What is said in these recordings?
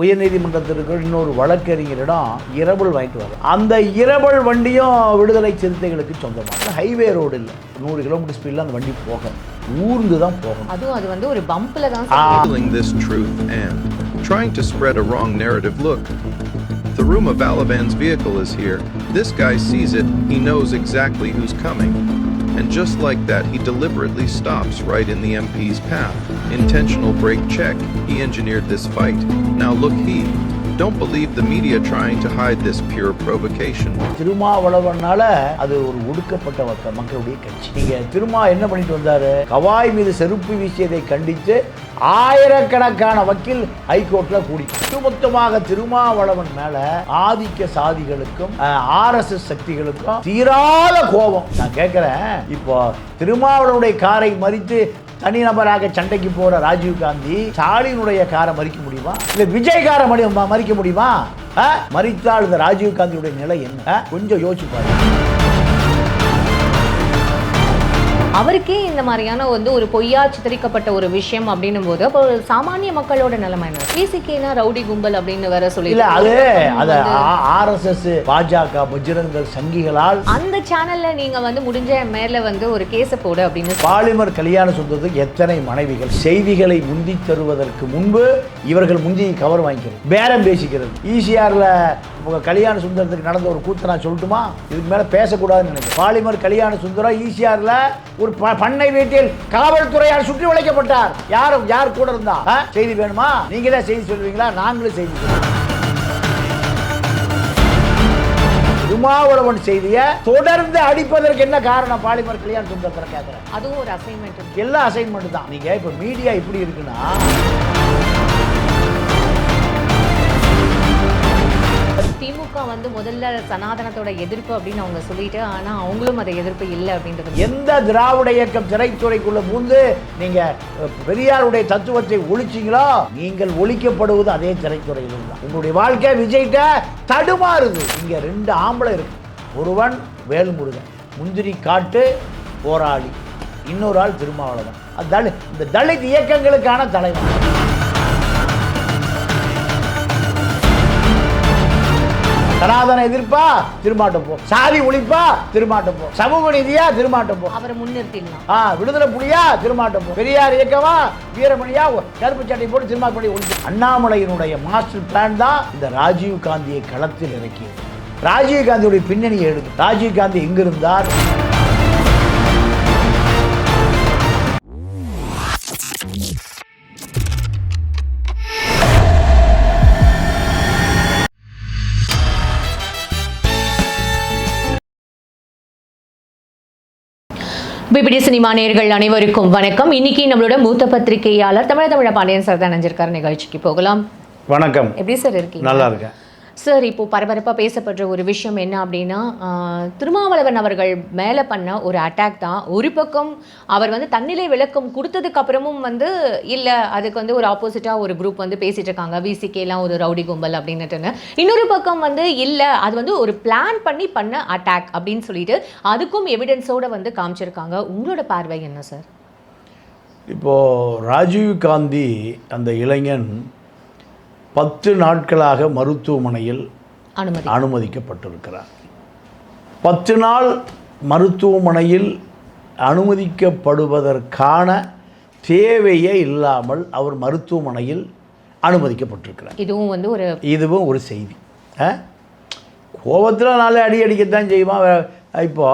உயர்நீதிமன்றத்திற்கு இன்னொரு வழக்கறிஞரிடம் இரவல் வாங்கிட்டு வர அந்த இரவல் வண்டியும் விடுதலை சிறுத்தைகளுக்கு சொந்தமாக ஹைவே ரோடு இல்லை நூறு கிலோமீட்டர் ஸ்பீடில் அந்த வண்டி போக ஊர்ந்து தான் போகணும் அதுவும் அது வந்து ஒரு பம்ப்ல தான் revealing this truth and trying to spread a wrong narrative. Look, the room of Alavan's vehicle is here. This guy sees it, he knows exactly who's coming. And just like that, he deliberately stops right in the MP's path. Intentional brake check, he engineered this fight. Now look he. Don't believe the media trying to hide this pure provocation. திருமாவளவனால அது ஒரு ஒடுக்கப்பட்ட மக்கள் மக்களுடைய கட்சி நீங்க திருமா என்ன பண்ணிட்டு வந்தாரு கவாய் மீது செருப்பு வீசியதை கண்டித்து ஆயிரக்கணக்கான வக்கீல் ஹைகோர்ட்ல கூடி ஒட்டுமொத்தமாக திருமாவளவன் மேல ஆதிக்க சாதிகளுக்கும் ஆர்எஸ்எஸ் சக்திகளுக்கும் தீராத கோபம் நான் கேட்கிறேன் இப்போ திருமாவளவனுடைய காரை மறித்து தனிநபராக சண்டைக்கு போற ராஜீவ் காந்தி ஸ்டாலினுடைய காரை மறிக்க முடியுமா? இல்ல விஜய் காரை மறிக்க முடியுமா? மறித்தால் இந்த ராஜீவ் காந்தியுடைய நிலை என்ன? கொஞ்சம் யோசிச்சு பாருங்க. அவருக்கே இந்த மாதிரியான வந்து ஒரு பொய்யா சித்தரிக்கப்பட்ட ஒரு விஷயம் அப்படின்னும் போது அப்போ சாமானிய மக்களோட நிலைமை என்ன? பிசிகேனா ரவுடி கும்பல் அப்படின்னு வேற சொல்லி இல்ல அது அது ஆர்எஸ்எஸ் பாஜக பஜ்ரங்கள் சங்கிகளால் அந்த சேனல்ல நீங்க வந்து முடிஞ்ச மேல வந்து ஒரு கேஸ போடு அப்படின்னு பாலிமர் கல்யாண சுந்தரத்துக்கு எத்தனை மனைவிகள்? செய்திகளை முந்தி தருவதற்கு முன்பு இவர்கள் முந்தி கவர் வாங்கிக்கிறது பேரம் பேசிக்கிறது. ஈசிஆர்ல உங்க கல்யாண சுந்தரத்துக்கு நடந்த ஒரு கூத்தை நான் சொல்லட்டுமா? இதுக்கு மேல பேசக்கூடாதுன்னு நினைக்கிறேன். பாலிமர் கல்யாண சுந்தரம் ஈசிஆர்ல ஒரு பண்ணை வீட்டில் காவல்துறையால் சுற்றி வளைக்கப்பட்டார் யாரும் யார் கூட இருந்தா? செய்தி வேணுமா? நீங்களே செய்தி சொல்லுவீங்களா? நாங்களும் செய்தி சொல்லுவோம். திருமாவளவன் செய்தியை தொடர்ந்து அடிப்பதற்கு என்ன காரணம்? பாலிமர் கல்யாண சுந்தரத்தில் கேட்கிறேன் அதுவும் ஒரு அசைன்மெண்ட் எல்லா அசைன்மெண்ட் தான். நீங்க இப்ப மீடியா இப்படி இருக்குன்னா திமுக வந்து முதல்ல சனாதனத்தோட எதிர்ப்பு அப்படின்னு அவங்க சொல்லிட்டு ஆனா அவங்களும் அதை எதிர்ப்பு இல்லை அப்படின்றது எந்த திராவிட இயக்கம் திரைத்துறைக்குள்ள பூந்து நீங்க பெரியாருடைய தத்துவத்தை ஒழிச்சிங்களோ நீங்கள் ஒழிக்கப்படுவது அதே திரைத்துறையில் தான். உங்களுடைய வாழ்க்கை விஜய்கிட்ட தடுமாறுது. இங்க ரெண்டு ஆம்பளை இருக்கு. ஒருவன் வேல்முருகன் முந்திரி காட்டு போராளி. இன்னொரு ஆள் திருமாவளவன். தலித் இந்த தலித் இயக்கங்களுக்கான தலைவன். சனாதன எதிர்ப்பா திருமாட்டம் போ. சாதி ஒழிப்பா திருமாட்டம் போ. சமூக நீதியா திருமாட்டம் போ. அவரை முன்னிறுத்திடலாம். ஆ விடுதலை புலியா திருமாட்டம் போ. பெரியார் இயக்கமா வீரமணியா கருப்பு சட்டை போட்டு திருமாப்படி ஒழிச்சு. அண்ணாமலையினுடைய மாஸ்டர் பிளான் தான் இந்த ராஜீவ் காந்தியை களத்தில் இறக்கியது. ராஜீவ் காந்தியுடைய பின்னணியை எடுத்து ராஜீவ் காந்தி எங்க இருந்தார் பிபிடி சினிமா நேயர்கள் அனைவருக்கும் வணக்கம். இன்னைக்கு நம்மளோட மூத்த பத்திரிகையாளர் தமிழ தமிழ பாண்டியன் சார் தான் நினைஞ்சிருக்காரு நிகழ்ச்சிக்கு போகலாம். வணக்கம். எப்படி சார் இருக்கீங்க? நல்லா இருக்கேன். சார் இப்போ பரபரப்பாக பேசப்படுற ஒரு விஷயம் என்ன அப்படின்னா திருமாவளவன் அவர்கள் மேலே பண்ண ஒரு அட்டாக் தான். ஒரு பக்கம் அவர் வந்து தன்னிலை விளக்கம் கொடுத்ததுக்கு அப்புறமும் வந்து இல்லை அதுக்கு வந்து ஒரு ஆப்போசிட்டாக ஒரு குரூப் வந்து பேசிட்டு இருக்காங்க. விசிகேலாம் ஒரு ரவுடி கும்பல் அப்படின்னுட்டுன்னு. இன்னொரு பக்கம் வந்து இல்லை அது வந்து ஒரு பிளான் பண்ணி பண்ண அட்டாக் அப்படின்னு சொல்லிட்டு அதுக்கும் எவிடன்ஸோட வந்து காமிச்சிருக்காங்க. உங்களோட பார்வை என்ன சார்? இப்போ ராஜீவ் காந்தி அந்த இளைஞன் பத்து நாட்களாக மருத்துவமனையில் அனுமதி. அனுமதிக்கப்பட்டிருக்கிறார். பத்து நாள் மருத்துவமனையில் அனுமதிக்கப்படுவதற்கான தேவையே இல்லாமல் அவர் மருத்துவமனையில் அனுமதிக்கப்பட்டிருக்கிறார். இதுவும் வந்து ஒரு இதுவும் ஒரு செய்தி. கோபத்தில் நாளை அடி அடிக்கத்தான் செய்வான். இப்போ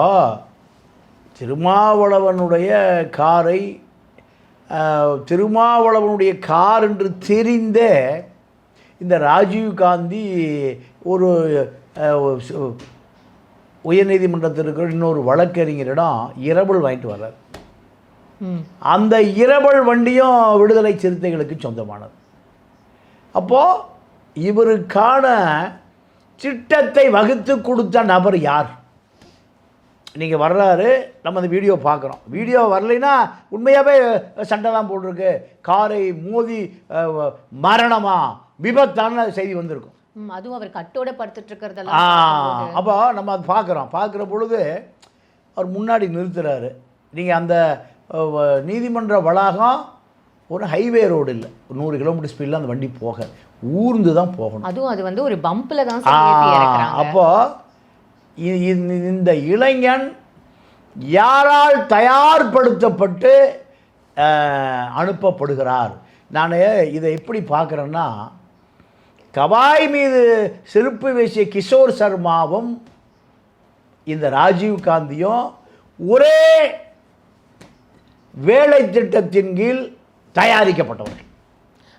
திருமாவளவனுடைய காரை திருமாவளவனுடைய கார் என்று தெரிந்தே இந்த ராஜீவ் காந்தி ஒரு அஹ், சு- உயர்நீதிமன்றத்திற்கு இன்னொரு வழக்கறிஞரிடம் இரவல் வாங்கிட்டு வர்றார். அந்த இரவல் வண்டியும் விடுதலை சிறுத்தைகளுக்கு சொந்தமானது. அப்போது இவருக்கான திட்டத்தை வகுத்து கொடுத்த நபர் யார்? நீங்கள் வர்றாரு நம்ம அந்த வீடியோ பார்க்குறோம். வீடியோ வரலைன்னா உண்மையாகவே சண்டை தான் போட்டிருக்கு. காரை மோதி அஹ், மரணமா? விபத்தான செய்தி வந்திருக்கும். அதுவும் அவர் கட்டோட படுத்துட்டு இருக்கிறதெல்லாம் அப்போ நம்ம அது பார்க்குறோம். பார்க்குற பொழுது அவர் முன்னாடி நிறுத்துறாரு. நீங்கள் அந்த நீதிமன்ற வளாகம் ஒரு ஹைவே ரோடு இல்லை. நூறு கிலோமீட்டர் ஸ்பீடில் அந்த வண்டி போக. ஊர்ந்து தான் போகணும். அதுவும் அது வந்து ஒரு பம்ப்ல தான் ஆ, சார் ஏத்தி இறக்குறாங்க. அப்போ இ- இ- இந்த இளைஞன் யாரால் தயார்படுத்தப்பட்டு அனுப்பப்படுகிறார்? நான் இதை எப்படி பார்க்குறேன்னா கவாய் மீது செருப்பு வீசிய கிஷோர் சர்மாவும் இந்த ராஜீவ் காந்தியும் ஒரே வேலை திட்டத்தின் கீழ் தயாரிக்கப்பட்டவர்கள்.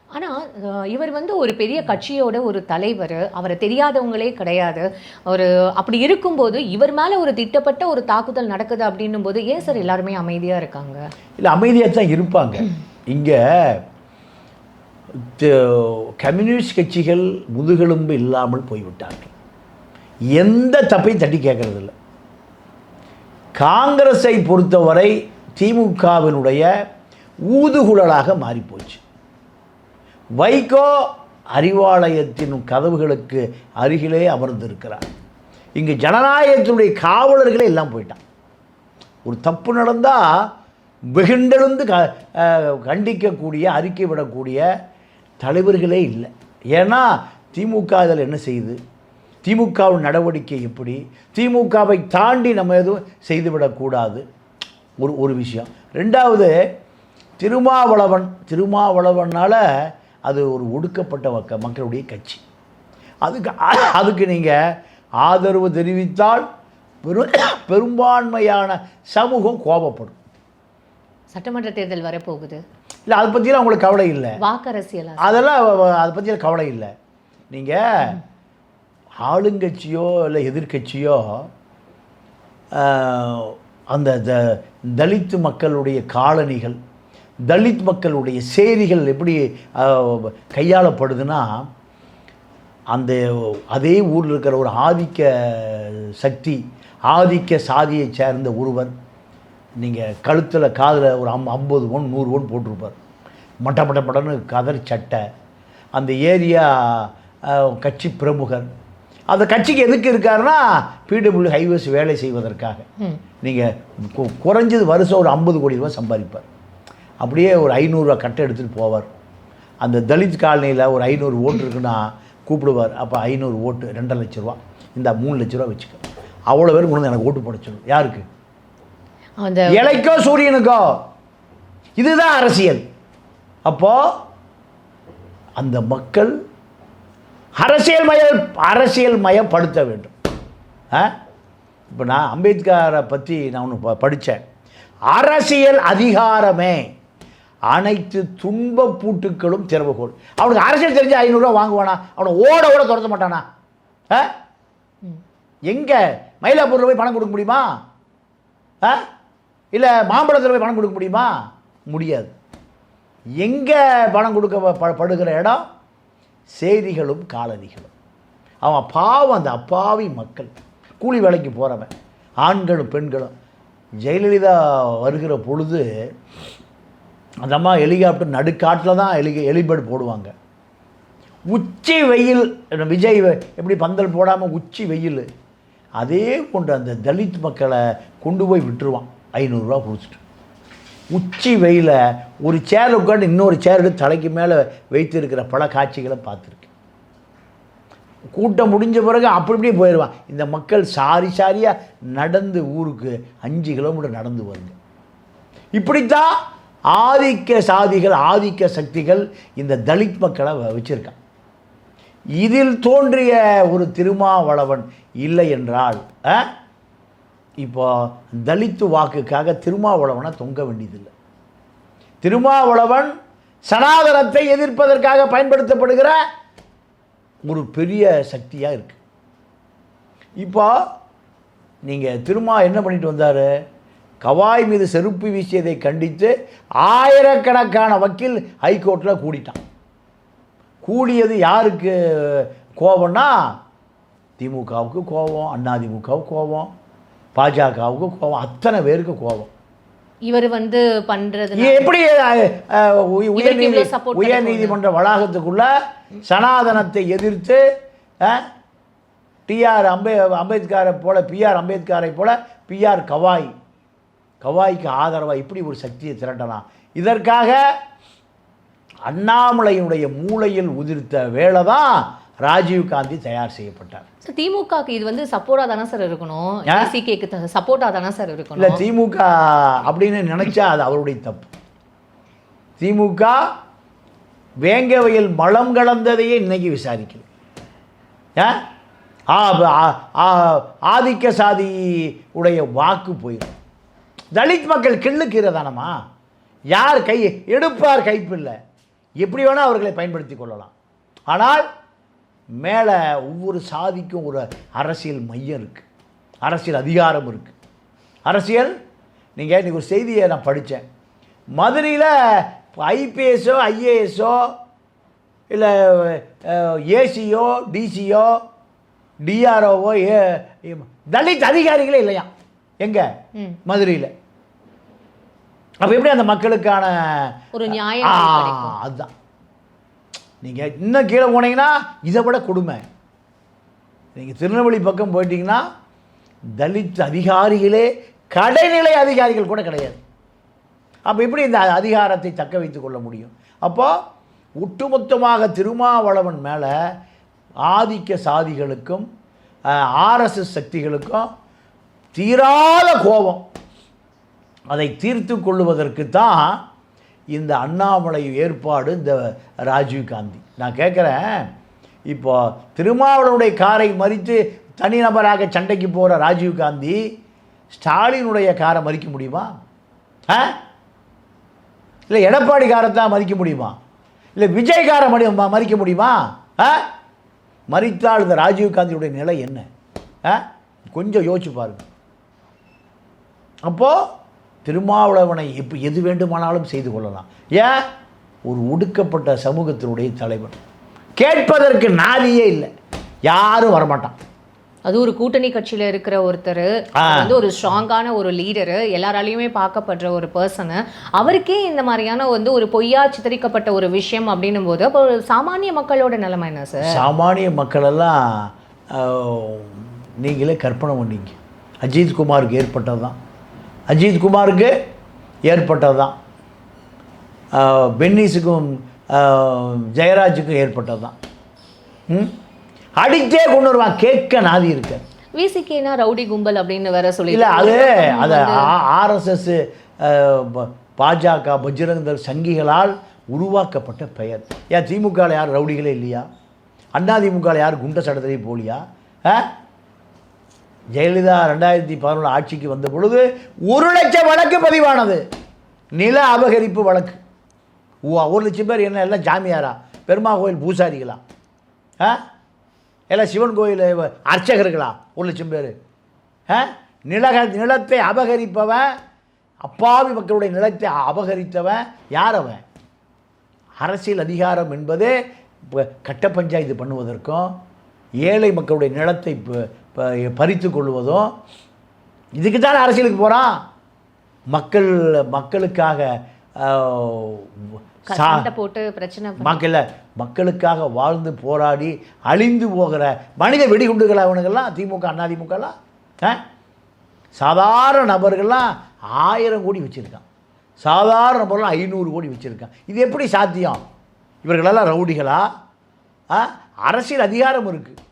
ஆனா அஹ், இவர் வந்து ஒரு பெரிய கட்சியோட ஒரு தலைவர். அவரை தெரியாதவங்களே கிடையாது. ஒரு அப்படி இருக்கும்போது இவர் மேல ஒரு திட்டப்பட்ட ஒரு தாக்குதல் நடக்குது அப்படின்னும் போது ஏன் சார் எல்லாருமே அமைதியா இருக்காங்க? இல்லை அமைதியாக தான் இருப்பாங்க. இங்கே கம்யூனிஸ்ட் கட்சிகள் முதுகெலும்பு இல்லாமல் போய்விட்டார்கள். எந்த தப்பையும் தட்டி கேட்கறதில்ல. காங்கிரஸை பொறுத்தவரை திமுகவினுடைய ஊதுகுழலாக மாறிப்போச்சு. வைகோ அறிவாலயத்தின் கதவுகளுக்கு அருகிலே அமர்ந்திருக்கிறார். இங்கு ஜனநாயகத்தினுடைய காவலர்களே எல்லாம் போயிட்டான் ஒரு தப்பு நடந்தால் வெகுண்டெழுந்து க கண்டிக்கக்கூடிய அறிக்கை விடக்கூடிய தலைவர்களே இல்லை. ஏன்னா திமுக இதில் என்ன செய்யுது? திமுகவின் நடவடிக்கை எப்படி? திமுகவை தாண்டி நம்ம எதுவும் செய்துவிடக்கூடாது ஒரு ஒரு விஷயம். ரெண்டாவது திருமாவளவன் திருமாவளவனால் அது ஒரு ஒடுக்கப்பட்ட மக்க மக்களுடைய கட்சி. அதுக்கு அதுக்கு நீங்கள் ஆதரவு தெரிவித்தால் பெரும் பெரும்பான்மையான சமூகம் கோபப்படும். சட்டமன்ற தேர்தல் வரப்போகுது. இல்லை அதை பற்றிலாம் உங்களுக்கு கவலை இல்லை. வாக்கரசியலா? அதெல்லாம் அதை பற்றிலாம் கவலை இல்லை. நீங்கள் ஆளுங்கட்சியோ இல்லை எதிர்க்கட்சியோ ஆஹ், அந்த த தலித் மக்களுடைய காலனிகள் தலித் மக்களுடைய சேரிகள் எப்படி கையாளப்படுதுன்னா அந்த அதே ஊரில் இருக்கிற ஒரு ஆதிக்க சக்தி ஆதிக்க சாதியை சேர்ந்த ஒருவர் நீங்கள் கழுத்தில் காதில் ஒரு அம் ஐம்பது ஒன் நூறு ஒன் போட்டிருப்பார். மட்ட மட்ட மட்டன்னு கதர் சட்டை. அந்த ஏரியா கட்சி பிரமுகர். அந்த கட்சிக்கு எதுக்கு இருக்காருன்னா பிடபிள்யூ ஹைவேஸ் வேலை செய்வதற்காக. நீங்கள் குறைஞ்சது வருஷம் ஒரு ஐம்பது கோடி ரூபாய் சம்பாதிப்பார். அப்படியே ஒரு ஐநூறுரூவா கட்டை எடுத்துகிட்டு போவார். அந்த தலித் காலனியில் ஒரு ஐநூறு ஓட்டு இருக்குன்னா கூப்பிடுவார். அப்போ ஐநூறு ஓட்டு ரெண்டரை லட்ச ரூபா. இந்த மூணு லட்ச ரூபா வச்சுக்க. அவ்வளோ பேர் கொண்டு எனக்கு ஓட்டு போட யாருக்கு? அந்த இலைக்கோ சூரியனுக்கோ. இதுதான் அரசியல். அப்போ அந்த மக்கள் அரசியல் மய அரசியல் மயப்படுத்த வேண்டும். இப்போ நான் அம்பேத்கரை பற்றி நான் ஒன்று படித்தேன் அரசியல் அதிகாரமே அனைத்து துன்ப பூட்டுக்களும் திறவுகோல் அவனுக்கு அரசியல் தெரிஞ்ச ஐநூறுரூவா வாங்குவானா? அவனை ஓட ஓட துரத்த மாட்டானா? எங்கே? மயிலாப்பூரில் போய் பணம் கொடுக்க முடியுமா? ஆ? இல்லை மாம்பழத்தில் போய் பணம் கொடுக்க முடியுமா? முடியாது. எங்கே பணம் கொடுக்க ப- படுகிற இடம்? செய்திகளும் காலனிகளும் அவன் பாவம் அந்த அப்பாவி மக்கள். கூலி வேலைக்கு போகிறவன் ஆண்களும் பெண்களும். ஜெயலலிதா வருகிற பொழுது அந்த அம்மா ஹெலிகாப்டர் நடுக்காட்டில் தான் ஹெலி ஹெலிபேர்டு போடுவாங்க. உச்சி வெயில் விஜய் எப்படி பந்தல் போடாமல் உச்சி வெயில். அதே போன்ற அந்த தலித் மக்களை கொண்டு போய் விட்டுருவான். ஐநூறுரூவா கொடுத்துட்டு. உச்சி வெயில ஒரு சேர் உட்காந்து இன்னொரு சேர் எடுத்து தலைக்கு மேலே வைத்திருக்கிற பல காட்சிகளை பார்த்துருக்கேன். கூட்டம் முடிஞ்ச பிறகு அப்படி இப்படியே போயிடுவான் இந்த மக்கள் சாரி சாரியாக நடந்து ஊருக்கு அஞ்சு கிலோமீட்டர் நடந்து வருங்க. இப்படித்தான் ஆதிக்க சாதிகள் ஆதிக்க சக்திகள் இந்த தலித் மக்களை வ- இதில் தோன்றிய ஒரு திருமாவளவன் இல்லை என்றால் ஆ? இப்போ தலித்து வாக்குக்காக திருமாவளவனை தொங்க வேண்டியதில்லை. திருமாவளவன் சனாதனத்தை எதிர்ப்பதற்காக பயன்படுத்தப்படுகிற ஒரு பெரிய சக்தியாக இருக்கு. இப்போ நீங்கள் திருமா என்ன பண்ணிட்டு வந்தார்? கவாய் மீது செருப்பு வீசியதை கண்டித்து ஆயிரக்கணக்கான வக்கீல் ஹைகோர்ட்டில் கூடிட்டான். கூடியது யாருக்கு கோபம்னா திமுகவுக்கு கோபம் அதிமுகவுக்கு கோபம் பாஜகவுக்கு கோபம் அத்தனை பேருக்கு கோபம் இவர் வந்து பண்றது எப்படி உயர்நீதி இவ்வளவு support உயர் நீதிமன்ற வளாகத்துக்குள்ள சனாதனத்தை எதிர்த்து டிஆர் அம்பே அம்பேத்கரை போல பிஆர் அம்பேத்கரை போல பிஆர் கவாய். கவாய்க்கு ஆதரவாக இப்படி ஒரு சக்தியை திரட்டலாம் இதற்காக அண்ணாமலையினுடைய மூளையில் உதிர்த்த வேலை தான் ராஜீவ் காந்தி தயார் செய்யப்பட்டார். So, திமுகக்கு இது வந்து சப்போர்ட்டா தானே சார் இருக்கணும்? ஆ? ஏசிகேக்கு சப்போர்ட்டா தானே சார் இல்லை இருக்கணும் திமுக அப்படின்னு நினைச்சா அது அவருடைய தப்பு. திமுக வேங்கவையில் மலம் கலந்ததையே இன்னைக்கு விசாரிக்குது. ஆதிக்க சாதி உடைய வாக்கு போயிடும். தலித் மக்கள் கிள்ளுக்கீரை தானம்மா? யார் கை எடுப்பார் கைப்பில்லை. எப்படி வேணால் அவர்களை பயன்படுத்தி கொள்ளலாம். ஆனால் மேலே ஒவ்வொரு சாதிக்கும் ஒரு அரசியல் மையம் இருக்குது அரசியல் அதிகாரம் இருக்குது அரசியல் நீங்கள் இன்றைக்கி ஒரு செய்தியை நான் படித்தேன். மதுரையில் ஐபிஎஸ்ஸோ ஐஏஎஸ்ஸோ இல்லை ஏசியோ டிசியோ டிஆர்ஓவோ ஏ தலித் அதிகாரிகளே இல்லையா? எங்கே. மதுரையில். அப்போ எப்படி அந்த மக்களுக்கான ஒரு நியாயம். அதுதான் நீங்கள் இன்னும் கீழே போனீங்கன்னா இதை விட கொடுமை. நீங்கள் திருநெல்வேலி பக்கம் போயிட்டீங்கன்னா தலித் அதிகாரிகளே கடைநிலை அதிகாரிகள் கூட கிடையாது. அப்போ எப்படி இந்த அதிகாரத்தை தக்க வைத்து கொள்ள முடியும்? அப்போது ஒட்டுமொத்தமாக திருமாவளவன் மேலே ஆதிக்க சாதிகளுக்கும் ஆர்எஸ்எஸ் சக்திகளுக்கும் தீராத கோபம். அதை தீர்த்து கொள்வதற்கு தான் இந்த அண்ணாமலை ஏற்பாடு இந்த ராஜீவ் காந்தி. நான் கேட்குறேன் இப்போ திருமாவளவனுடைய காரை மறித்து தனிநபராக சண்டைக்கு போகிற ராஜீவ் காந்தி ஸ்டாலினுடைய காரை மறிக்க முடியுமா? ஆ? இல்லை எடப்பாடி காரைத்தான் மறிக்க முடியுமா? இல்லை விஜய் காரை மடி மறிக்க முடியுமா? ஆ? மறித்தால் இந்த ராஜீவ் காந்தியுடைய நிலை என்ன? ஆ? கொஞ்சம் யோசிச்சு பாருங்க. அப்போது திருமாவளவனை இப்போ எது வேண்டுமானாலும் செய்து கொள்ளலாம். ஏன்? ஒரு ஒடுக்கப்பட்ட சமூகத்தினுடைய தலைவன். கேட்பதற்கு நாதியே இல்லை. யாரும் வரமாட்டான். அது ஒரு கூட்டணி கட்சியில இருக்கிற ஒருத்தர். வந்து ஒரு ஸ்ட்ராங்கான ஒரு லீடரு எல்லாராலையுமே பார்க்கப்படுற ஒரு பர்சனு அவருக்கே இந்த மாதிரியான வந்து ஒரு பொய்யா சித்தரிக்கப்பட்ட ஒரு விஷயம் அப்படின்னும் போது அப்போ ஒரு சாமானிய மக்களோட நிலைமை என்ன சார் சாமானிய மக்களெல்லாம் நீங்களே கற்பனை பண்ணீங்க. அஜித் குமாருக்கு ஏற்பட்டது தான் அஜித் குமாருக்கு ஏற்பட்டது தான் பென்னிஸுக்கும் ஜெயராஜுக்கும் ஏற்பட்டது தான் அடித்தே கொண்டு வருவான். கேட்க நாதி இருக்க. விசிகேனா ரவுடி கும்பல் அப்படின்னு வேற சொல்லி இல்லை அது அது ஆர்எஸ்எஸ் பாஜக பஜ்ரங்கதள் சங்கிகளால் உருவாக்கப்பட்ட பெயர். ஏன் திமுகவில் யார் ரவுடிகளே இல்லையா? அண்ணா திமுகவில் யார் குண்ட சடத்திலே போலியா? ஆ? ஜெயலலிதா ரெண்டாயிரத்தி பதினொன்று ஆட்சிக்கு வந்த பொழுது ஒரு லட்சம் வழக்கு பதிவானது. நில அபகரிப்பு வழக்கு. ஓ ஒரு லட்சம் பேர் என்ன எல்லாம் ஜாமியாரா? பெருமா கோயில் பூசாரிகளா? ஆ? எல்லாம் சிவன் கோயில் அர்ச்சகர்களா? ஒரு லட்சம் பேர். ஆ? நிலக நிலத்தை அபகரிப்பவன் அப்பாவி மக்களுடைய நிலத்தை அபகரித்தவன் யார் அவன்? அரசியல் அதிகாரம் என்பதே இப்போ கட்ட பஞ்சாயத்து பண்ணுவதற்கும் ஏழை மக்களுடைய நிலத்தை பறித்து கொள்வதும் இதுக்கு தான் அரசியலுக்கு போகிறான் மக்கள் மக்களுக்காக போட்டு பிரச்சனை மக்கள் மக்களுக்காக வாழ்ந்து போராடி அழிந்து போகிற மனித வெடிகுண்டுகள் அவனுங்கெல்லாம் திமுக அதிமுகலாம் ஆ? சாதாரண நபர்கள்லாம் ஆயிரம் கோடி வச்சுருக்கான். சாதாரண நபர்லாம் ஐநூறு கோடி வச்சுருக்கான். இது எப்படி சாத்தியம்? இவர்களெல்லாம் ரவுடிகளா? ஆ? அரசியல் அதிகாரம் இருக்குது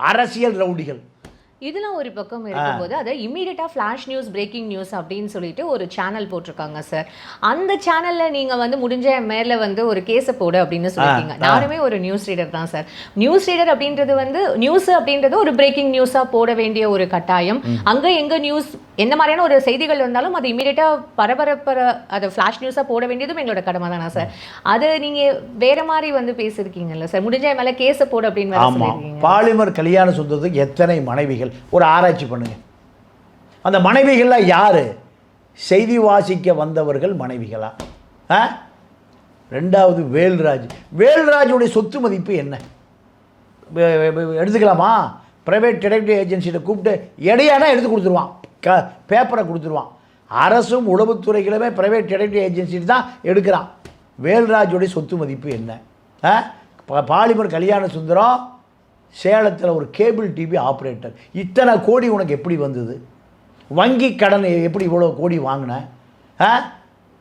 அரசியல் ரவுடிகள். இதெல்லாம் ஒரு பக்கம் இருக்கும்போது அதை இமீடியட்டா ஃபிளாஷ் நியூஸ் பிரேக்கிங் நியூஸ் அப்படின்னு சொல்லிட்டு ஒரு சேனல் போட்டிருக்காங்க சார் அந்த சேனல்ல நீங்க வந்து முடிஞ்ச மேல வந்து ஒரு கேஸை போடு அப்படின்னு சொல்லிருக்கீங்க. நானுமே ஒரு நியூஸ் ரீடர் தான் சார் நியூஸ் ரீடர் அப்படின்றது வந்து நியூஸ் அப்படின்றது ஒரு பிரேக்கிங் நியூஸா போட வேண்டிய ஒரு கட்டாயம். அங்க எங்க நியூஸ் என்ன மாதிரியான ஒரு செய்திகள் இருந்தாலும் அதை இமீடியட்டா பரபரப்பர அதை ஃபிளாஷ் நியூஸா போட வேண்டியதும் எங்களோட கடமை தானே சார் அது நீங்க வேற மாதிரி வந்து பேசியிருக்கீங்கல்ல சார் முடிஞ்ச மேல கேஸை போடு அப்படின்னு பாலிமர் கல்யாண சுந்தரத்துக்கு எத்தனை மனைவிகள்? ஒரு ஆராய்ச்சி பண்ணுங்கள் அந்த மனைவிகள்லாம் யார்? செய்தி வாசிக்க வந்தவர்கள் மனைவிகளா? ஆ? ரெண்டாவது வேல்ராஜ். வேல்ராஜுடைய சொத்து மதிப்பு என்ன? எடுத்துக்கலாமா? ப்ரைவேட் டிடெக்டிவ் ஏஜென்சிகிட்ட கூப்பிட்டு எடையானா எடுத்து கொடுத்துருவான். க பேப்பரை கொடுத்துருவான். அரசும் உளவுத்துறைகளுமே ப்ரைவேட் டிடெக்டிவ் ஏஜென்சிட்டு தான் எடுக்கிறான். வேல்ராஜுடைய சொத்து மதிப்பு என்ன? ஆ? பா- பாலிமர் கல்யாண சுந்தரம் சேலத்தில் ஒரு கேபிள் டிவி ஆப்ரேட்டர் இத்தனை கோடி உனக்கு எப்படி வந்தது? வங்கி கடன் எப்படி இவ்வளோ கோடி வாங்கின? ஆ?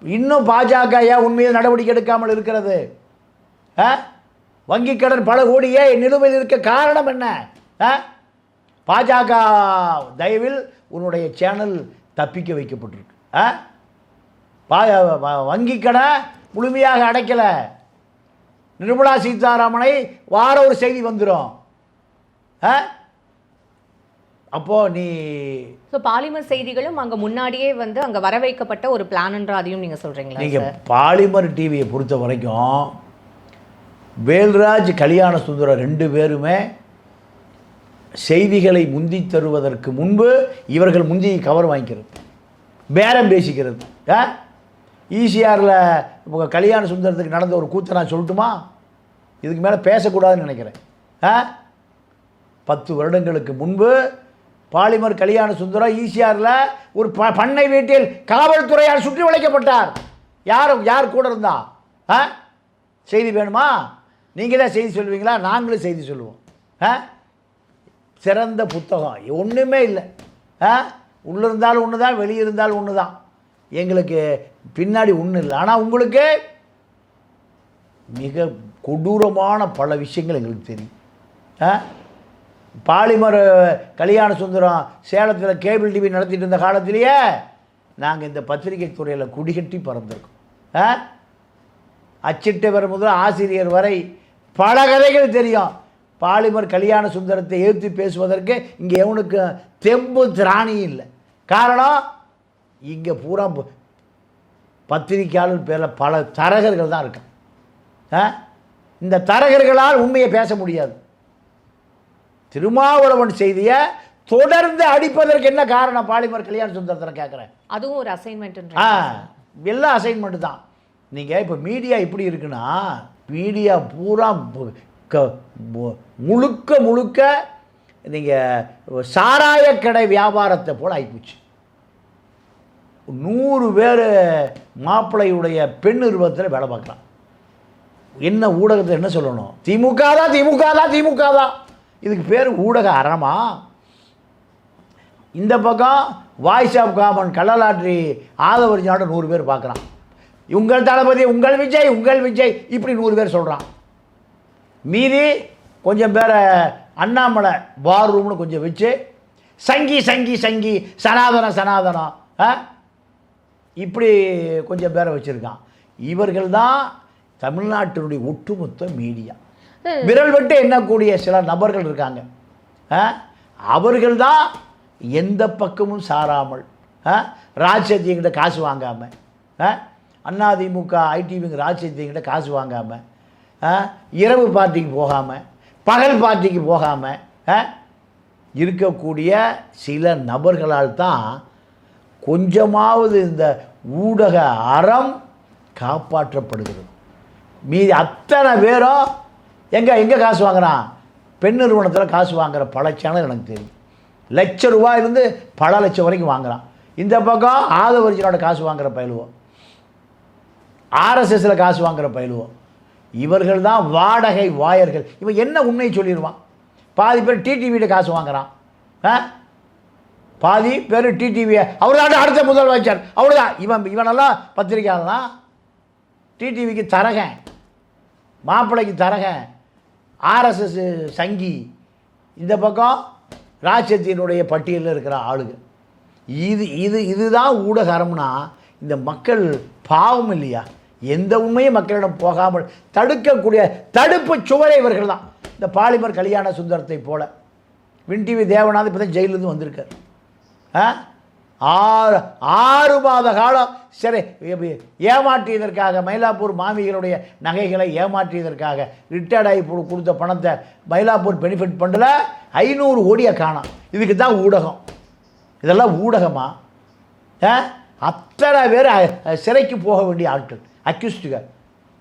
இன்னும் பாஜக ஏன் உண்மையில் நடவடிக்கை எடுக்காமல் இருக்கிறது? ஆ? வங்கி கடன் பல கோடியே நிலுவையில் இருக்க காரணம் என்ன? ஆ? பாஜக தயவில் உன்னுடைய சேனல் தப்பிக்க வைக்கப்பட்டிருக்கு. ஆ? பா வங்கி கடை முழுமையாக அடைக்கலை. நிர்மலா சீதாராமனை வார ஒரு செய்தி வந்துடும் அப்போது நீ ஸோ பாலிமர் செய்திகளும் அங்க முன்னாடியே வந்து அங்க வர வைக்கப்பட்ட ஒரு பிளான்ன்ற அதையும் நீங்க சொல்றீங்களா நீங்கள் பாலிமர் டிவியை பொறுத்த வரைக்கும் வேல்ராஜ் கல்யாண சுந்தரம் ரெண்டு பேருமே செய்திகளை முந்தி தருவதற்கு முன்பு இவர்கள் முந்தி கவர் வாங்கிக்கிறது. பேரம் பேசிக்கிறது. ஆ? ஈசிஆரில் இப்போ கல்யாண சுந்தரத்துக்கு நடந்த ஒரு கூத்தை நான் சொல்லட்டுமா? இதுக்கு மேலே பேசக்கூடாதுன்னு நினைக்கிறேன். ஆ? பத்து வருடங்களுக்கு முன்பு பாலிமர் கல்யாண சுந்தரம் ஈசிஆரில் ஒரு ப பண்ணை வீட்டில் காவல்துறையால் சுற்றி வளைக்கப்பட்டார். யார் யார் கூட இருந்தா? ஆ? செய்தி வேணுமா? நீங்கள் தான் செய்தி சொல்லுவீங்களா? நாங்களும் செய்தி சொல்லுவோம். ஆ? சிறந்த புத்தகம். ஒன்றுமே இல்லை. ஆ? உள்ளே இருந்தாலும் ஒன்று தான் வெளியே இருந்தாலும் ஒன்று தான் எங்களுக்கு பின்னாடி ஒன்றும் இல்லை. ஆனால் உங்களுக்கு மிக கொடூரமான பல விஷயங்கள் எங்களுக்கு தெரியும். ஆ? பாலிமர் கல்யாண சுந்தரம் சேலத்தில் கேபிள் டிவி நடத்திட்டு இருந்த காலத்திலேயே நாங்கள் இந்த பத்திரிகை துறையில் குடிகட்டி பறந்துருக்கோம். ஆ? அச்சிட்டவர் முதல் ஆசிரியர் வரை பல கதைகள் தெரியும். பாலிமர் கல்யாண சுந்தரத்தை ஏற்றி பேசுவதற்கு இங்கே எவனுக்கு தெம்பு திராணி இல்லை. காரணம் இங்கே பூரா பத்திரிக்கையாளர் பேரில் பல தரகர்கள் தான் இருக்கான் ஆ? இந்த தரகர்களால் உண்மையை பேச முடியாது. திருமாவளவன் செய்தியை தொடர்ந்து அடிப்பதற்கு என்ன காரணம்? பாலிமர் கல்யாண சுந்தரத்தில் கேட்குறேன் அதுவும் ஒரு அசைன்மெண்ட் ஆ எல்லாம் அசைன்மெண்ட் தான். நீங்கள் இப்போ மீடியா எப்படி இருக்குன்னா மீடியா பூரா முழுக்க முழுக்க நீங்கள் சாராயக்கடை வியாபாரத்தை போல் ஆகிப்போச்சு நூறு பேர் மாப்பிள்ளையுடைய பெண் நிறுவனத்தில் வேலை பார்க்கலாம். என்ன ஊடகத்தை என்ன சொல்லணும்? திமுக தான் திமுக தான் திமுக தான். இதுக்கு பேர் ஊடக அறமா? இந்த பக்கம் வாய்ஸ் ஆஃப் காமன் கள்ளலாற்றி ஆதவரிஞ்சோட நூறு பேர் பார்க்குறான். உங்கள் தளபதி உங்கள் விஜய் உங்கள் விஜய் இப்படி நூறு பேர் சொல்கிறான் மீதி கொஞ்சம் பேரை அண்ணாமலை பார் ரூம்னு கொஞ்சம் வச்சு சங்கி சங்கி சங்கி சனாதனம் சனாதனம் ஆ? இப்படி கொஞ்சம் பேரை வச்சுருக்கான். இவர்கள் தான் தமிழ்நாட்டினுடைய ஒட்டுமொத்த மீடியா விரல் விட்டு எண்ணக்கூடிய சில நபர்கள் இருக்காங்க. அவர்கள் தான் எந்த பக்கமும் சாராமல் ராஜ்யத்தியங்கிட்ட காசு வாங்காமல் அதிமுக ஐடிவிங்க ராஜ்யத்தியங்கிட்ட காசு வாங்காமல் இரவு பார்ட்டிக்கு போகாமல் பகல் பார்ட்டிக்கு போகாமல் இருக்கக்கூடிய சில நபர்களால் தான் கொஞ்சமாவது இந்த ஊடக அறம் காப்பாற்றப்படுகிறது. மீதி அத்தனை பேரும் எங்கே எங்கே காசு வாங்குறான் பெண் நிறுவனத்தில் காசு வாங்குற பல சேனல் எனக்கு தெரியும். லட்ச ரூபாயிலிருந்து பல லட்சம் வரைக்கும் வாங்குகிறான் இந்த பக்கம் ஆதவரிஜனோட காசு வாங்குகிற பயிலுவோம். ஆர்எஸ்எஸில் காசு வாங்குற பயிலுவோம். இவர்கள் தான் வாடகை வாயர்கள். இவன் என்ன உண்மையை சொல்லிடுவான்? பாதி பேர் டிடிவியில் காசு வாங்குறான். ஆ? பாதி பேர் டிடிவியை அவர் தான் அடுத்த முதலமைச்சர் அவ்வளோதான் இவன் இவனெல்லாம் பத்திரிக்கையாளனா டிடிவிக்கு தரகன். மாப்பிள்ளைக்கு தரகன். ஆர்எஸ்எஸ் சங்கி இந்த பக்கம் ராட்சத்தினுடைய பட்டியலில் இருக்கிற ஆளுங்க. இது இது இதுதான் ஊடகரம்னா இந்த மக்கள் பாவம் இல்லையா? எந்த உண்மையும் மக்களிடம் போகாமல் தடுக்கக்கூடிய தடுப்பு சுவரை இவர்கள் தான். இந்த பாலிமர் கல்யாண சுந்தரத்தை போல. வின் டிவி தேவநாத் இப்போ தான் ஜெயிலிருந்து வந்திருக்கார். ஆ? ஆறு ஆறு மாத காலம். சிறை ஏமாற்றியதற்காக மயிலாப்பூர் மாமிகளுடைய நகைகளை ஏமாற்றியதற்காக ரிட்டையர்ட் ஆகி கொடு- கொடுத்த பணத்தை மயிலாப்பூர் பெனிஃபிட் ஃபண்டில் ஐநூறு கோடியை காணும். இதுக்கு தான் ஊடகம். இதெல்லாம் ஊடகமா? ஆ? அத்தனை பேர் சிறைக்கு போக வேண்டிய ஆட்கள் அக்யூஸ்டுகள்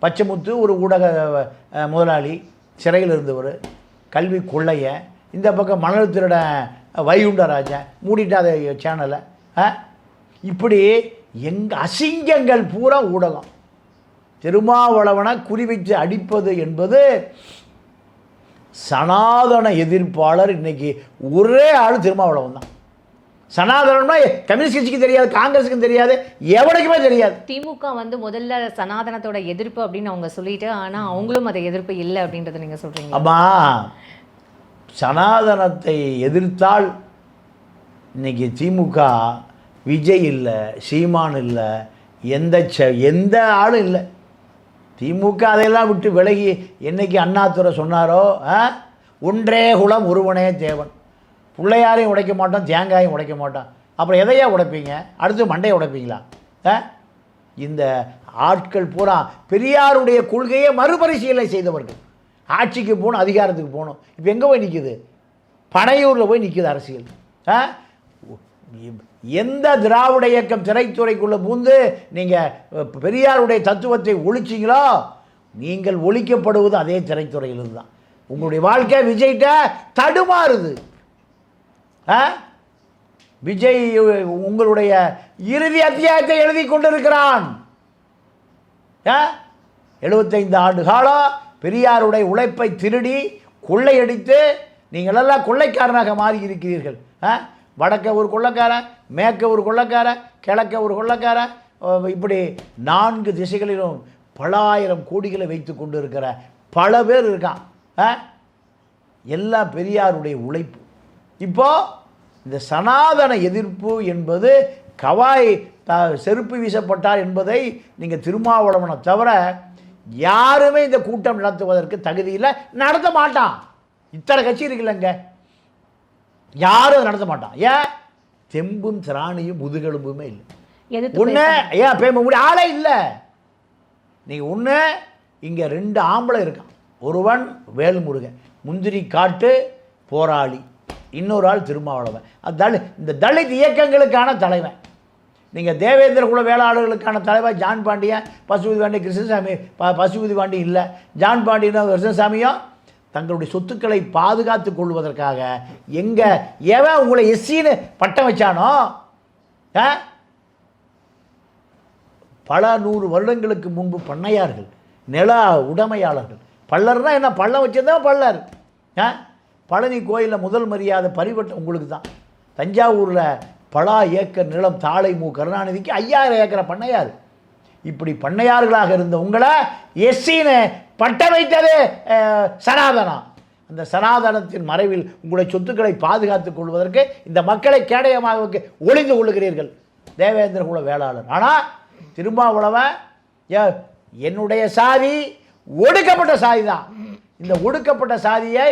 பச்சைமுத்து ஒரு ஊடக முதலாளி சிறையில் இருந்தவர் கல்வி கொள்ளையன் இந்த பக்கம் மணல் திருட வைகுண்டராஜன் மூடிட்டாத சேனலை இப்படி எங்க அசிங்கங்கள் பூரா ஊடகம். திருமாவளவனை குறிவைத்து அடிப்பது என்பது சனாதன எதிர்ப்பாளர் இன்னைக்கு ஒரே ஆள் திருமாவளவன் தான். சனாதனம்னா கம்யூனிஸ்ட் கட்சிக்கு தெரியாது காங்கிரஸுக்கும் தெரியாது எவனுக்குமே தெரியாது. திமுக வந்து முதல்ல சனாதனத்தோட எதிர்ப்பு அப்படின்னு அவங்க சொல்லிட்டு ஆனா அவங்களும் அதை எதிர்ப்பு இல்லை அப்படின்றத நீங்க சொல்றீங்க. அம்மா சனாதனத்தை எதிர்த்தால் இன்னைக்கு திமுக விஜய் இல்லை சீமான் இல்லை எந்த ச எந்த ஆளும் இல்லை. திமுக அதையெல்லாம் விட்டு விலகி என்னைக்கு அண்ணாதுரை சொன்னாரோ ஆ, ஒன்றே குலம் ஒருவனே தேவன். பிள்ளையாரையும் உடைக்க மாட்டோம் தேங்காயும் உடைக்க மாட்டோம். அப்புறம் எதையா உடைப்பீங்க? அடுத்து மண்டையை உடைப்பீங்களா? ஆ? இந்த ஆட்கள் பூரா பெரியாருடைய கொள்கையை மறுபரிசீலனை செய்தவர்கள். ஆட்சிக்கு போகணும் அதிகாரத்துக்கு போகணும். இப்போ எங்கே போய் நிற்குது பனையூரில் போய் நிற்குது அரசியல். ஆ? எந்த திராவிட இயக்கம் திரைத்துறைக்குள்ளே பூந்து நீங்கள் பெரியாருடைய தத்துவத்தை ஒழிச்சிங்களோ நீங்கள் ஒழிக்கப்படுவது அதே திரைத்துறையிலிருந்து தான் உங்களுடைய வாழ்க்கை விஜய்கிட்ட தடுமாறுது ஆ விஜய் உங்களுடைய இறுதி அத்தியாயத்தை எழுதி கொண்டிருக்கிறான் ஆ? 75 ஆண்டு காலம் பெரியாருடைய உழைப்பை திருடி கொள்ளையடித்து நீங்களெல்லாம் கொள்ளைக்காரனாக மாறி இருக்கிறீர்கள் ஆ? வடக்க ஒரு கொள்ளக்காரன் மேற்க ஒரு கொள்ளக்காரன் கிழக்க ஒரு கொள்ளக்காரன் இப்படி நான்கு திசைகளிலும் பல ஆயிரம் கோடிகளை வைத்து கொண்டு இருக்கிற பல பேர் இருக்கான். ஆ? எல்லாம் பெரியாருடைய உழைப்பு. இப்போது இந்த சனாதன எதிர்ப்பு என்பது கவாய் த செருப்பு வீசப்பட்டார் என்பதை நீங்கள் திருமாவளவனை தவிர யாருமே இந்த கூட்டம் நடத்துவதற்கு தகுதியில் நடத்த மாட்டான். இத்தனை கட்சி இருக்குல்லங்க. யாரும் அதை நடத்த மாட்டான். ஏன்? தெம்பும் திராணியும் முதுகெலும்புமே இல்லை. ஒன்று ஏன் பேம முடியும் ஆளே இல்லை. நீங்கள் ஒன்று இங்கே ரெண்டு ஆம்பளை இருக்கான். ஒருவன் வேல்முருகன் முந்திரி காட்டு போராளி இன்னொரு ஆள் திருமாவளவன். அது தலி இந்த தலித் இயக்கங்களுக்கான தலைவன். நீங்கள் தேவேந்திர குல வேளாளர்களுக்கான தலைவர் ஜான் பாண்டியன் பசுபதி பாண்டி கிருஷ்ணசாமி ப பசுபதி பாண்டி இல்லை. ஜான் பாண்டியனும் கிருஷ்ணசாமியும் தங்களுடைய சொத்துக்களை பாதுகாத்து கொள்வதற்காக எங்கே எவன் உங்களை எஸ்சின்னு பட்டம் வச்சானோ ஆ? பல நூறு வருடங்களுக்கு முன்பு பண்ணையார்கள் நில உடைமையாளர்கள். பல்லர்னால் என்ன? பள்ளம் வச்சிருந்தா பல்லர் ஆ? பழனி கோயிலில் முதல் மரியாதை பரிவட்டம் உங்களுக்கு தான். தஞ்சாவூரில் பலா ஏக்கர் நிலம் தாளை மு. கருணாநிதிக்கு ஐயாயிரம் ஏக்கரை பண்ணையார் இப்படி பண்ணையார்களாக இருந்த உங்களை எஸ்சின்னு பட்ட வைத்தது அஹ், சனாதனம். அந்த சனாதனத்தின் மறைவில் உங்களுடைய சொத்துக்களை பாதுகாத்துக் கொள்வதற்கு இந்த மக்களை கேடயமாக ஒளிந்து கொள்ளுகிறீர்கள். தேவேந்திர குல வேளாளர். ஆனால் திருமாவளவன் என்னுடைய சாதி ஒடுக்கப்பட்ட சாதி தான் இந்த ஒடுக்கப்பட்ட சாதியை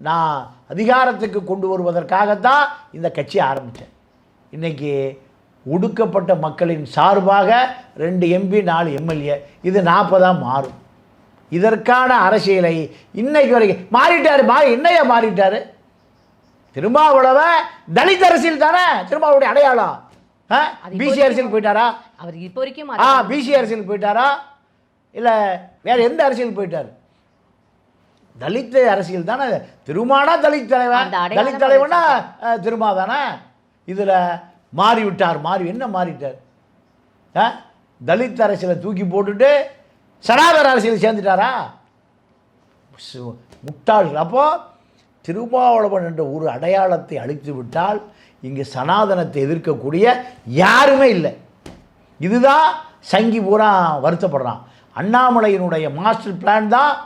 நான் அதிகாரத்துக்கு கொண்டு வருவதற்காகத்தான் இந்த கட்சி ஆரம்பித்தேன். இன்னைக்கு ஒடுக்கப்பட்ட மக்களின் சார்பாக ரெண்டு எம்பி நாலு எம்எல்ஏ இது நாற்பதாக மாறும். இதற்கான அரசியலை இன்னைக்கு வரைக்கும் மாறிட்டாரு மாறி என்னையா மாறிட்டாரு? திருமாவளவன் தலித் அரசியல் தானே? திருமாவளுடைய அடையாளம். பிசி அரசியல் போயிட்டாரா? அவர் இப்போ வரைக்கும் ஆ பிசி அரசியல் போயிட்டாரா? இல்லை வேற எந்த அரசியல் போயிட்டார்? தலித் அரசியல் தானே? திருமானா தலித் தலைவன். தலித் தலைவனா திருமா தானே? இதில் மாறி விட்டார் மாறி என்ன மாறிட்டார்? தலித் அரசியலை தூக்கி போட்டுட்டு சனாதன அரசியல் சேர்ந்துட்டாரா? சு- முட்டாள்கள். அப்போ திருமாவளவன் என்ற ஒரு அடையாளத்தை அழித்து விட்டால் இங்கே சனாதனத்தை எதிர்க்கக்கூடிய யாருமே இல்லை. இதுதான் சங்கி பூரா வருத்தப்படுறான். அண்ணாமலையினுடைய மாஸ்டர் பிளான் தான்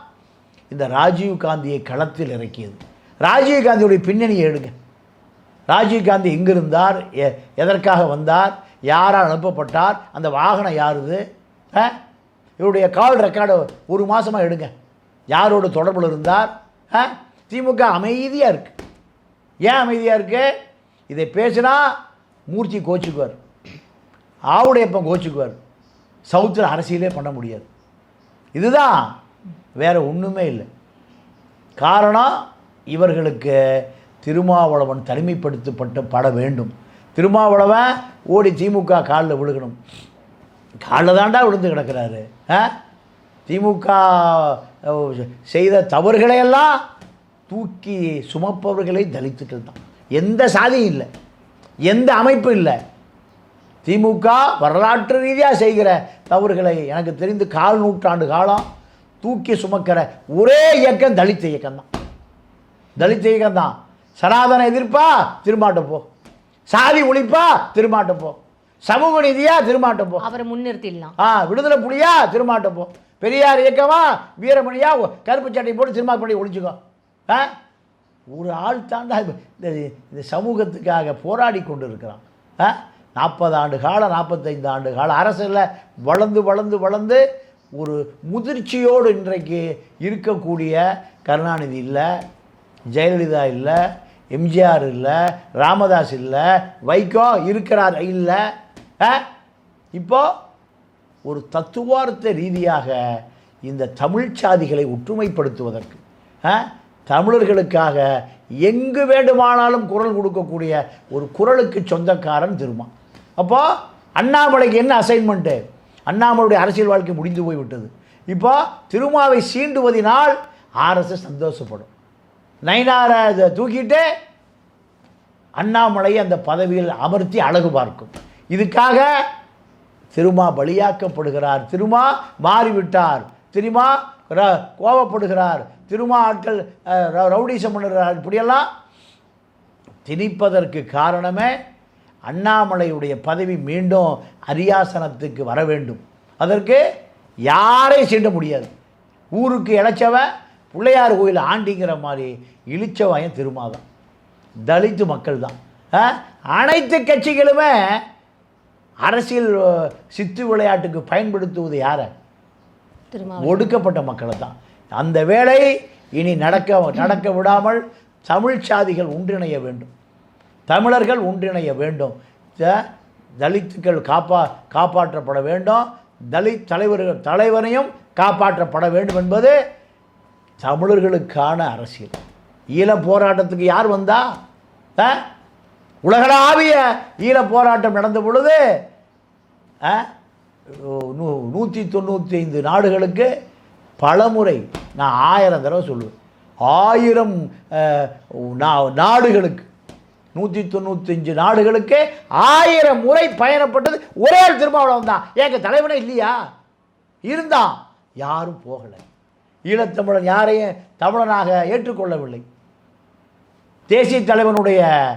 இந்த ராஜீவ் காந்தியை களத்தில் இறக்கியது. ராஜீவ் காந்தியுடைய பின்னணியை எடுங்க. ராஜீவ் காந்தி எங்கே இருந்தார் எ- எதற்காக வந்தார்? யாரால் அனுப்பப்பட்டார்? அந்த வாகனம் யாருது? ஆ? இவருடைய கால் ரெக்கார்டு ஒரு மாதமாக எடுங்க. யாரோட தொடர்பில் இருந்தார்? ஆ? திமுக அமைதியாக இருக்குது ஏன் அமைதியாக இருக்கு? இதை பேசினா மூர்த்தி கோச்சுக்குவார். ஆவுடையப்பன் கோச்சுக்குவார். சவுத்தில் அரசியலே பண்ண முடியாது. இதுதான் வேறு ஒன்றுமே இல்லை. காரணம் இவர்களுக்கு திருமாவளவன் தனிமைப்படுத்தப்பட்டு பட வேண்டும். திருமாவளவன் ஓடி திமுக காலில் விழுகணும். காலில் தாண்டா விழுந்து கிடக்கிறாரு. ஆ? திமுக செய்த தவறுகளையெல்லாம் தூக்கி சுமப்பவர்களை தலித்துக்கள் தான் எந்த சாதியும் இல்லை. எந்த அமைப்பும் இல்லை. திமுக வரலாற்று ரீதியாக செய்கிற தவறுகளை எனக்கு தெரிந்து கால் நூற்றாண்டு காலம் தூக்கி சுமக்கிற ஒரே இயக்கம் தலித் இயக்கம் தான் தலித் இயக்கம் தான் சனாதன எதிர்ப்பா திருமாட்டப்போ சாதி ஒழிப்பா திருமாட்டப்போ சமூக நீதியா திருமாட்டம் போ. அவரை முன்னிறுத்திடலாம். ஆ விடுதலை புலியா திருமாட்டம் போ. பெரியார் இயக்கமா வீரமணியா கருப்பு சட்டை போட்டு திருமா பண்ணி ஒழிச்சுக்கோ. ஆ? ஒரு ஆள் தாண்டா இந்த இந்த சமூகத்துக்காக போராடி கொண்டு இருக்கிறான் ஆ? நாற்பது ஆண்டு காலம் நாற்பத்தைந்து ஆண்டு காலம் அரசில் வளர்ந்து வளர்ந்து வளர்ந்து ஒரு முதிர்ச்சியோடு இன்றைக்கு இருக்கக்கூடிய கருணாநிதி இல்லை ஜெயலலிதா இல்லை எம்ஜிஆர் இல்லை ராமதாஸ் இல்லை வைகோ இருக்கிறார் இல்லை. இப்போ ஒரு தத்துவார்த்த ரீதியாக இந்த தமிழ் சாதிகளை ஒற்றுமைப்படுத்துவதற்கு ஆ, தமிழர்களுக்காக எங்கு வேண்டுமானாலும் குரல் கொடுக்கக்கூடிய ஒரு குரலுக்கு சொந்தக்காரன் திருமா. அப்போ அண்ணாமலைக்கு என்ன அசைன்மெண்ட்டு அண்ணாமலையுடைய அரசியல் வாழ்க்கை முடிந்து போய்விட்டது. இப்போ திருமாவை சீண்டுவதினால் ஆர்எஸ்எஸ் சந்தோஷப்படும். நைனாரை இதை தூக்கிட்டு அண்ணாமலையை அந்த பதவியில் அமர்த்தி அழகு பார்க்கும். இதுக்காக திருமா பலியாக்கப்படுகிறார். திருமா மாறிவிட்டார். திருமா ர- கோபப்படுகிறார் திருமா ஆட்கள் அஹ், ரவுடிசம் பண்ணுகிறார். இப்படியெல்லாம் திணிப்பதற்கு காரணமே அண்ணாமலையுடைய பதவி மீண்டும் அரியாசனத்துக்கு வர வேண்டும். அதற்கு யாரையும் சீண்ட முடியாது. ஊருக்கு இழைச்சவன் பிள்ளையார் கோயில் ஆண்டிங்கிற மாதிரி இழிச்சவன் திருமாதான் தலித்து மக்கள் தான் அனைத்து கட்சிகளுமே அரசியல் சித்து விளையாட்டுக்கு பயன்படுத்துவது யாரை? ஒடுக்கப்பட்ட மக்களை தான். அந்த வேலை இனி நடக்க நடக்க விடாமல் தமிழ் சாதிகள் ஒன்றிணைய வேண்டும். தமிழர்கள் ஒன்றிணைய வேண்டும். தலித்துக்கள் காப்பா காப்பாற்றப்பட வேண்டும். தலித் தலைவர்கள் தலைவனையும் காப்பாற்றப்பட வேண்டும் என்பது தமிழர்களுக்கான அரசியல். ஈழ போராட்டத்துக்கு யார் வந்தா? உலகளாவிய ஈழ போராட்டம் நடந்த பொழுது ஆ? நூ- நூற்றி தொண்ணூற்றி ஐந்து நாடுகளுக்கு பலமுறை நான் ஆயிரம் தடவை சொல்லுவேன். ஆயிரம் நா- நாடுகளுக்கு நூற்றி தொண்ணூத்தஞ்சு நாடுகளுக்கு ஆயிரம் முறை பயணப்பட்டது. ஒரே ஆள் திருமாவளவன் தான். எங்கள் தலைவனே இல்லையா? இருந்தான். யாரும் போகலை. ஈழத்தமிழன் யாரையும் தமிழனாக ஏற்றுக்கொள்ளவில்லை. தேசிய தலைவனுடைய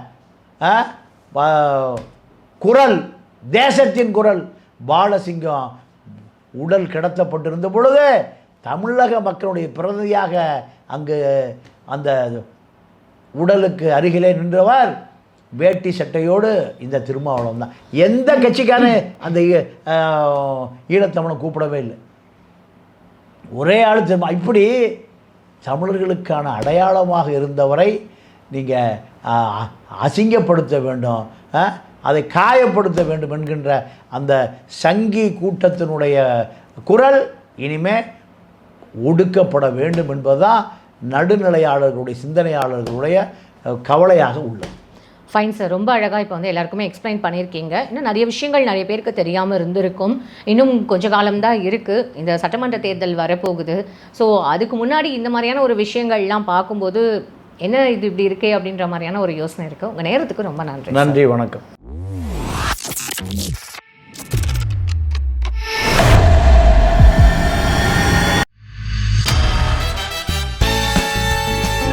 குரல் தேசத்தின் குரல். பாலசிங்கம் உடல் கிடத்தப்பட்டிருந்த பொழுது தமிழக மக்களுடைய பிரதியாக அங்கு அந்த உடலுக்கு அருகிலே நின்றவர் வேட்டி சட்டையோடு இந்த திருமாவளவன் தான். எந்த கட்சிக்காரன் அந்த ஈ- கூப்பிடவே இல்லை. ஒரே ஆள் திரும்ப இப்படி தமிழர்களுக்கான அடையாளமாக இருந்தவரை நீங்கள் அசிங்கப்படுத்த வேண்டும். அதை காயப்படுத்த வேண்டும் என்கின்ற அந்த சங்கி கூட்டத்தினுடைய குரல் இனிமே ஒடுக்கப்பட வேண்டும் என்பதுதான் நடுநிலையாளர்களுடைய சிந்தனையாளர்களுடைய கவலையாக உள்ளது. ஃபைன் சார் ரொம்ப அழகாக இப்போ வந்து எல்லாருக்குமே எக்ஸ்பிளைன் பண்ணியிருக்கீங்க. இன்னும் நிறைய விஷயங்கள் நிறைய பேருக்கு தெரியாமல் இருந்திருக்கும். இன்னும் கொஞ்ச காலம்தான் இருக்குது இந்த சட்டமன்ற தேர்தல் வரப்போகுது. ஸோ அதுக்கு முன்னாடி இந்த மாதிரியான ஒரு விஷயங்கள்லாம் பார்க்கும்போது என்ன இது இப்படி இருக்கே அப்படின்ற மாதிரியான ஒரு யோசனை இருக்குது உங்கள் நேரத்துக்கு ரொம்ப நன்றி நன்றி வணக்கம்.